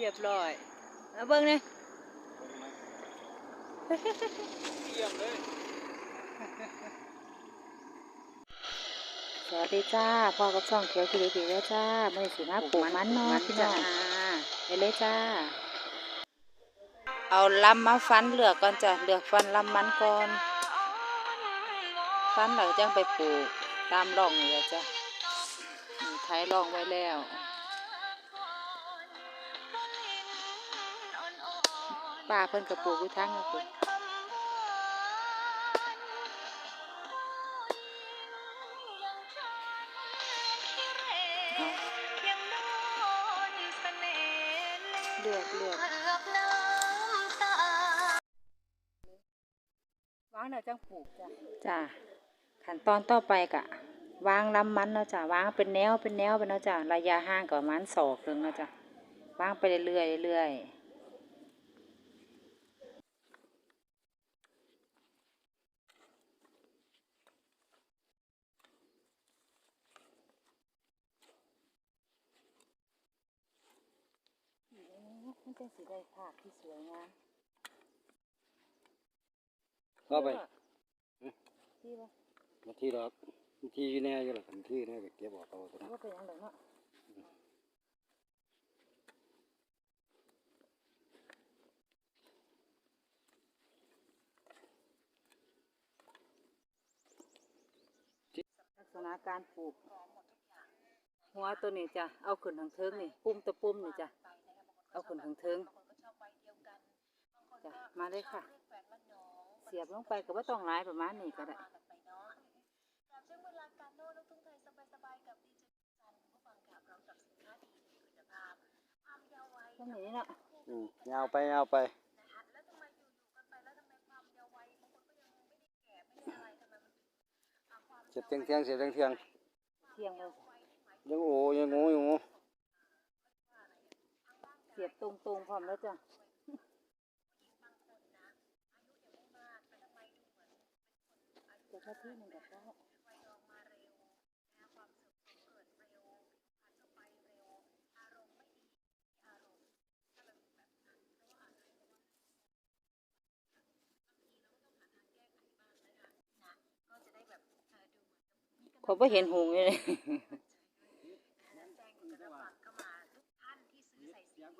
เรียบร้อยเอาเบิ่งนี่เยี่ยมเลย สวัสดีจ้าพ่อกับช่องเขียวขีดีแล้วจ้าไม่ได้สิมาปลูกมันเนาะพี่น้องไปเลยจ้า เอาลำมาฟันเหลือกก่อนจ้ะเหลือกฟันลำมันก่อน ฟันหลังจังไปปลูกตามร่องนี่แหละจ้ะนี่ไถร่องไว้แล้ว ป้าเพิ่นกระปลูกอยู่ทางนั้นพุ่นเอาเลือกเลือกวางแล้วจังปลูกจ้ะจ้ะขั้นตอนต่อไปกะวางลำมันเนาะจ้ะวางเป็นแนวเป็นแนวไปเนาะจ้ะระยะห่างกับมันศอกหนึงเนาะจ้ะวางไปเรื่อยๆเรื่อยๆ มันเป็นสีได้ภาพที่สวยงามเข้าไปที่ว่ามาที่ดอกมาที่อยู่แน่อยู่หรอกกันที่แน่ก็เก็บออกเอาตัวนั้นว่าเป็นยังไงเนาะลักษณะการปลูก หัวตัวนี้จ้ะ เอาขึ้นทางเทิงนี่ ปุ่มตะปุ่มนี่จ้ะ เอาขึ้นทางเทิงจ้ะมาเลยค่ะ เสียบลงไปก็ว่าต้องหลายประมาณนี้ก็ได้ตรงนี้เนาะอืมยาวไปยาวไปเสียบเทียงเทียงเสียบเทียงเทียงเทียงเลยยังโอ้ยังโง่ยังโง่เสียบ ตรงๆพร้อมแล้วจ้ะเดี๋ยวแค่ที่หนึ่งกับเขาเขาไ่เห็นหงเลย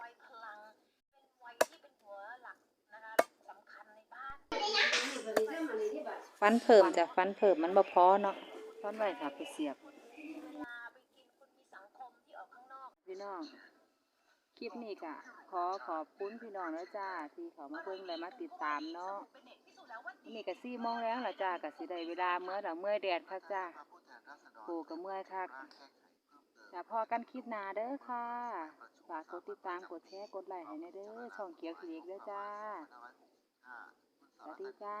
วัยพลัง เป็นวัยที่เป็นหัวหลักนะคะสำคัญในบ้าน ฟันเพิ่มจ้ะฟันเพิ่มมันบ่พอเนาะฟันไว้ค่ะไปเสียบเวลาไปกินคุณมีสังคมที่ออกข้างนอกพี่น้องคลิปนี้กะขอขอบคุณพี่น้องนะจ้า ที่เขามาเบิ่งและมาติดตามเนาะเป็นเด็กพิสูจน์แล้วว่าวันนี่ก็สี่โมงแล้วล่ะจ้ากะสิได้เวลาเมื่อละเมื่อยแดดค่ะจ้าปลูกกับเมื่อยค่ะจะพอกันคลิปหน้าเด้อค่ะฝากกดติดตามกดแชร์กดไลค์ให้ในเด้อช่องเขียวขีเล็กเด้อจ้าสวัสดีจ้า